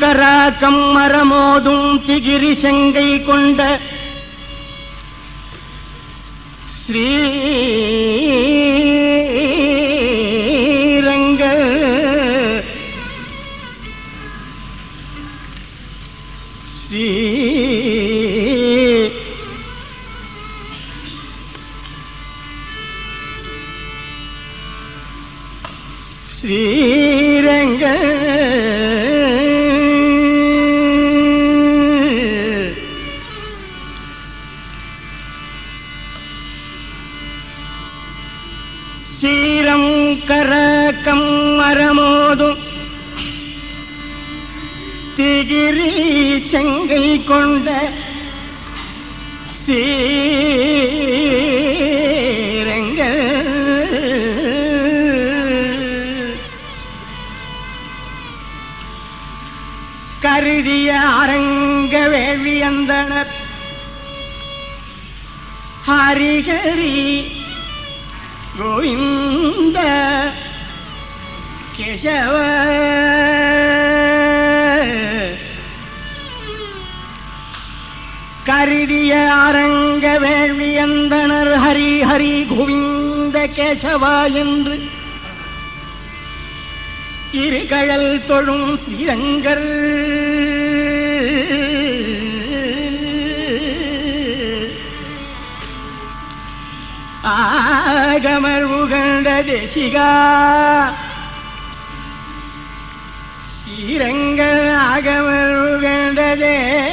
ஸ்ரீரங்கராக்கம் மரமோதும் திகிரி செங்கை கொண்ட ஸ்ரீரங்க கரக்கம் மரமோதும் திகிரி செங்கை கொண்ட சீரங்க கருதிய அரங்க வேள்வியந்தனர் ஹரிஹரி கோவிந்த கேசவ. கருதிய அரங்க வேள்வியந்தனர் ஹரி ஹரி கோவிந்த கேசவா என்று. இருகழல் தொழும் ஸ்ரீரங்கர் ஆகமர் உகண்ட தேசிகா ஸ்ரீரங்கர் ஆகமர் உகண்ட தேசிகா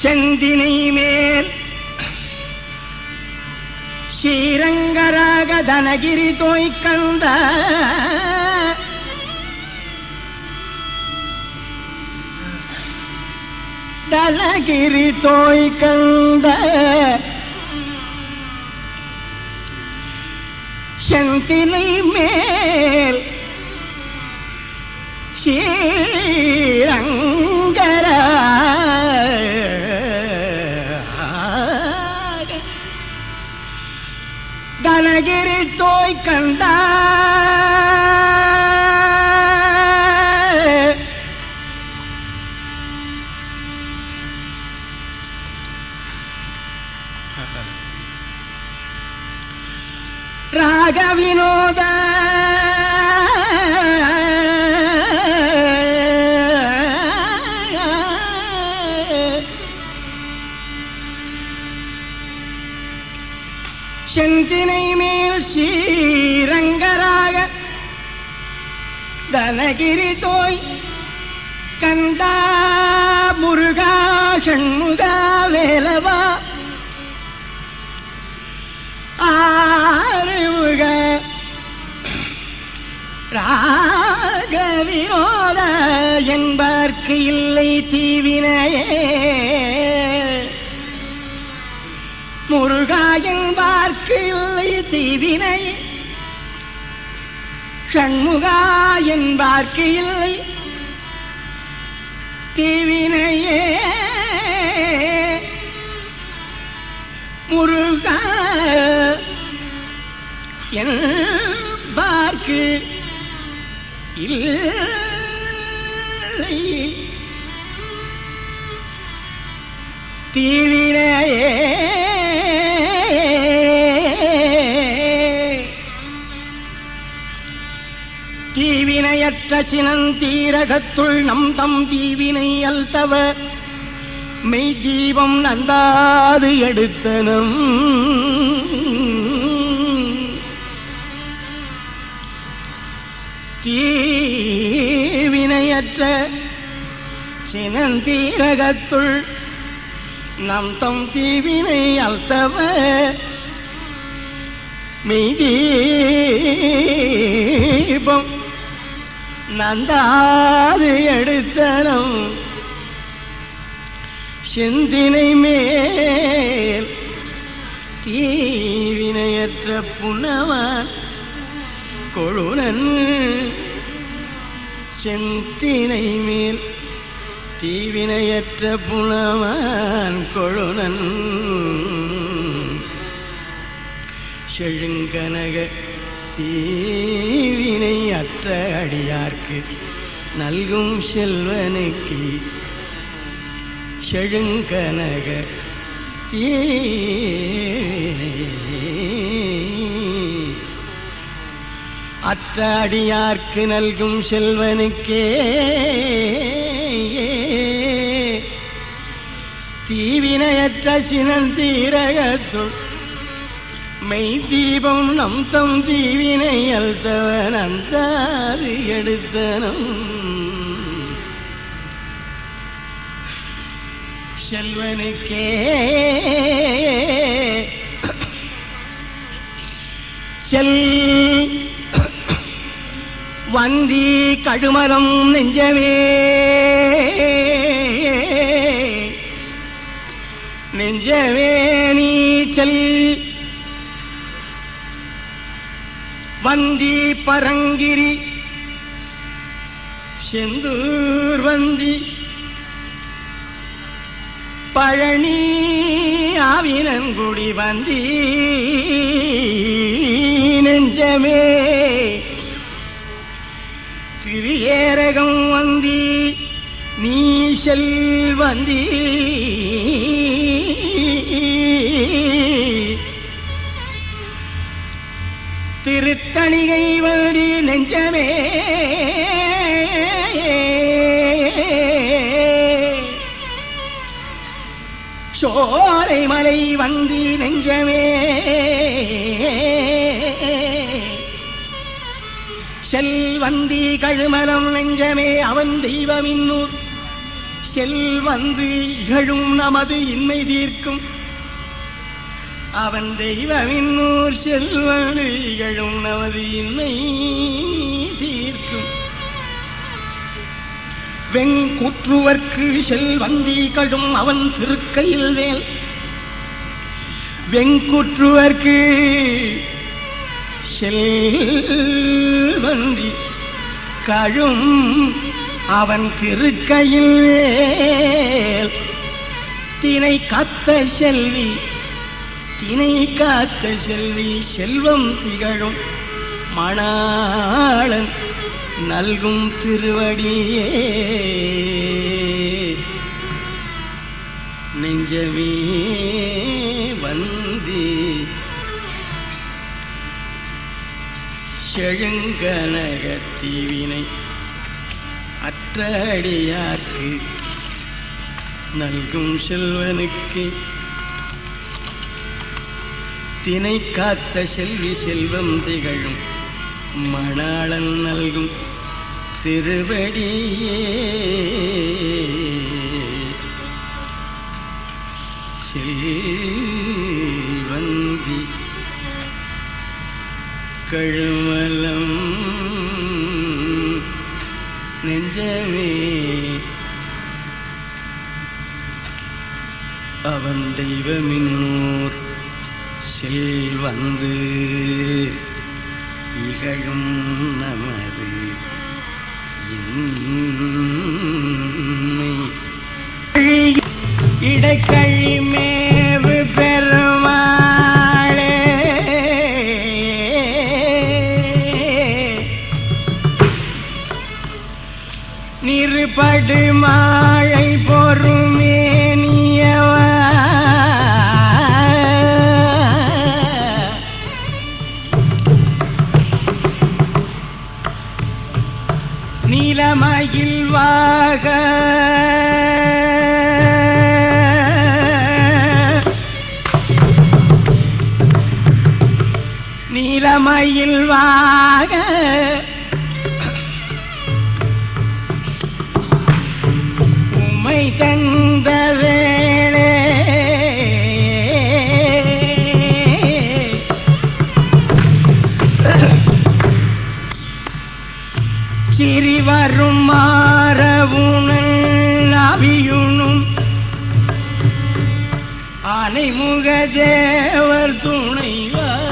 செந்தினை மேல் ஸ்ரீரங்கராக தனகிரி தோய்க்கந்த தனகிரி தோய்க்கந்த செந்தினை மேல் ஸ்ரீரங்கர வினோத. செந்தினை மேல் ஸ்ரீரங்கராக தனகிரி தோய் கந்தா முருகா ஷண்முகா வேலவா. என்பார்க்கு இல்லை தீவினையே. முருகா என்பார்க்கு இல்லை தீவினை ஷண்முகா என்பார்க்கு இல்லை தீவினையே. முருகா என்பார்க்கு இல்லை தீவினையே. தீவினையற்ற சினந்தீரகத்துள் நம் தம் தீவினை அல்தவ மெய் தீபம் நந்தாது எடுத்தனும். தீ ஏற்ற சினந்தீரகத்துள் நம் தம் தீவினை அல்த்தவ மெய்தீபம் நந்தாது எடுத்தனம் செந்தினை மேல் தீவினையற்ற புனவன் கொழுனன் செந்தினை மேல் தீவினையற்ற புனவான் கொழுனன். செழுங்கனக தீவினை அற்ற அடியார்க்கு நல்கும் செல்வனுக்கு செழுங்கனக தீவினை அற்ற அடியார்க்கு நல்கும் செல்வனுக்கே. தீவினையற்ற சினன் தீரகத்துள் மெய் தீபம் நம் தம் தீவினை அல்தவன் அந்தாது எடுத்தனும். செல்வனுக்கே. செல் வந்தி கழுமரம் நெஞ்சமே. நெஞ்சமே நீச்சல் வந்தி பரங்கிரி. செந்தூர் வந்தி. பழனி ஆவினங்குடி வந்தி. நெஞ்சமே செல்வந்தி. திருத்தணிகை வந்தி நெஞ்சமே. சோலை மலை வந்தி நெஞ்சமே. செல்வந்தி கழுமலம் நெஞ்சமே அவன் தெய்வமின்னூர் செல்வந்து இகழும் நமது இன்மை தீர்க்கும். அவன் தெய்வமின்னூர் செல்வந்து இகழும் நமது இன்மை தீர்க்கும். வெங்குற்றுவர்க்கு செல்வந்தி கழும் அவன் திருக்கையில் வேல் வெங்குற்றுவர்க்கு செல்வந்தி கழும் அவன் திருக்கையில் தினை காத்த செல்வி தினை காத்த செல்வி செல்வம் திகழும் மணாளன் நல்கும் திருவடியே. நெஞ்சமே வந்தி. செழுங்கனகத்தீவினை ஆற்றடியார்க்கு நல்கும் செல்வனுக்கு தினை காத்த செல்வி செல்வம் திகழும் மணாளன் நல்கும் திருவடியே. செல்வந்தி கழும் தெய்வமின்னூர் செல்வந்து இகழும் நமது இடைக்கழி மயில் வாக. உமை தந்த வேளே. சிறி வரும் மாறவுணல் அவியுணும் ஆனைமுக தேவர் துணைவா.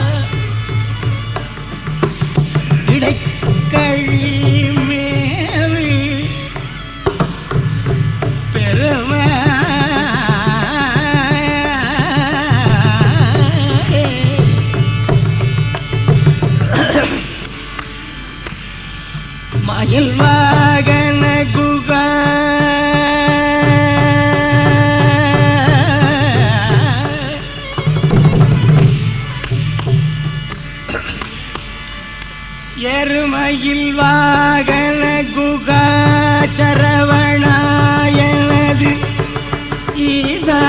மயில் வாகன குகா. எருமையில் வாகன குகா சரவணாயனது ஈசா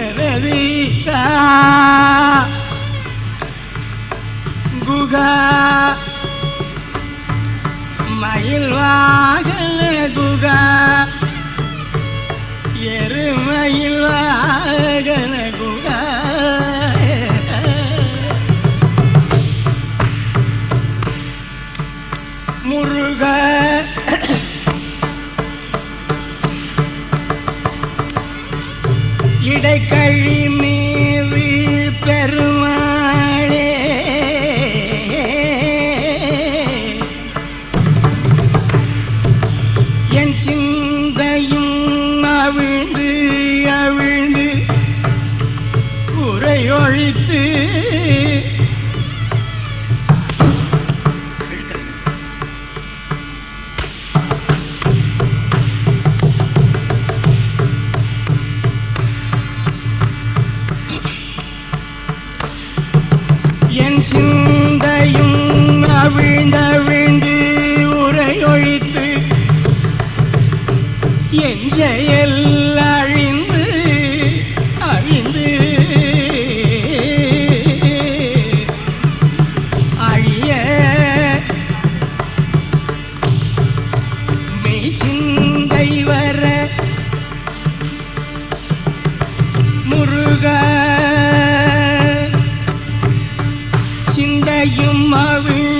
எனது ஈசா. குகா. மயில் வாகல குகா. எருமயில் வாகன குகா. முருக. இடைக்கழி செயல் அழிந்து அழிந்து. அழிய மெய் வர முருக சிந்தையும் அவிழ்ந்த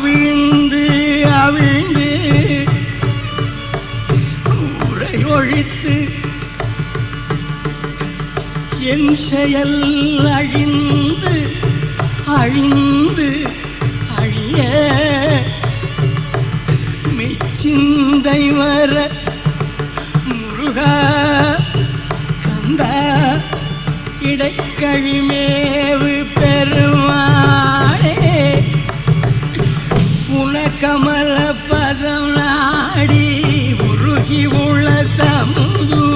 அவிழ்ந்து அவிழ்ந்து உரை ஒழித்து என் செயல் அழிந்து அழிந்து அழிய மெச்சிந்தை வர முருகா கந்தா இடைக்கழிமேவு கமல பதம் நாடி உருகி உள்ள தமுது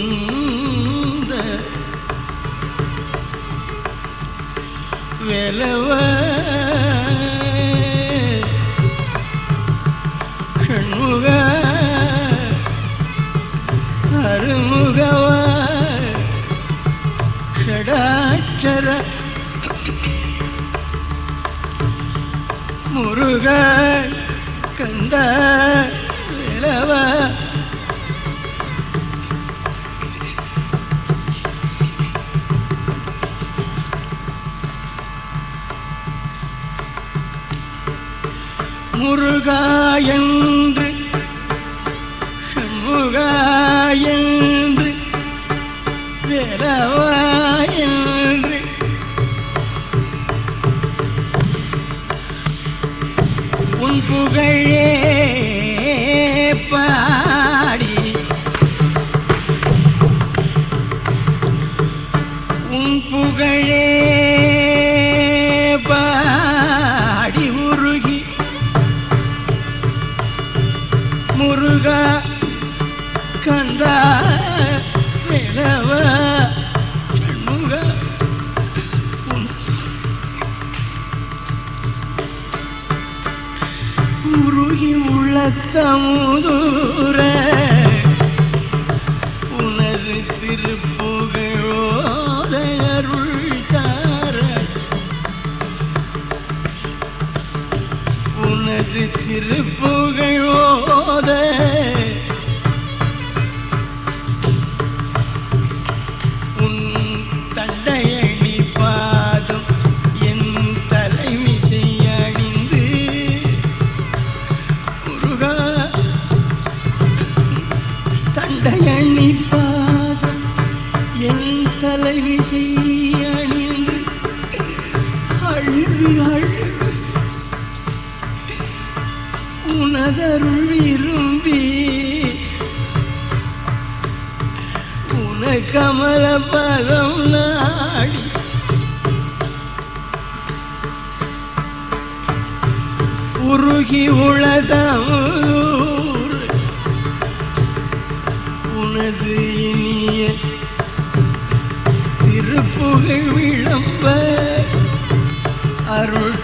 கந்த வெலவ ஷண்முக அருமுகவ ஷடாட்சர முருக கந்த முருகா என்று சண்முகா என்று வேலவா என்று. உன் புகழே உருகி உள்ளத்தமுதூர உனது திருப்புகழோத தார. உனது திருப்புகழோத தண்டையணி பாதம் என் தலைமிசை அணிந்து அழுது அழுது உனதருள் விரும்பி கமல பதம் நாடி உருகி உளதூர் உனது இனிய திருப்புகழ் விளம்ப அருள்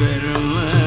Pero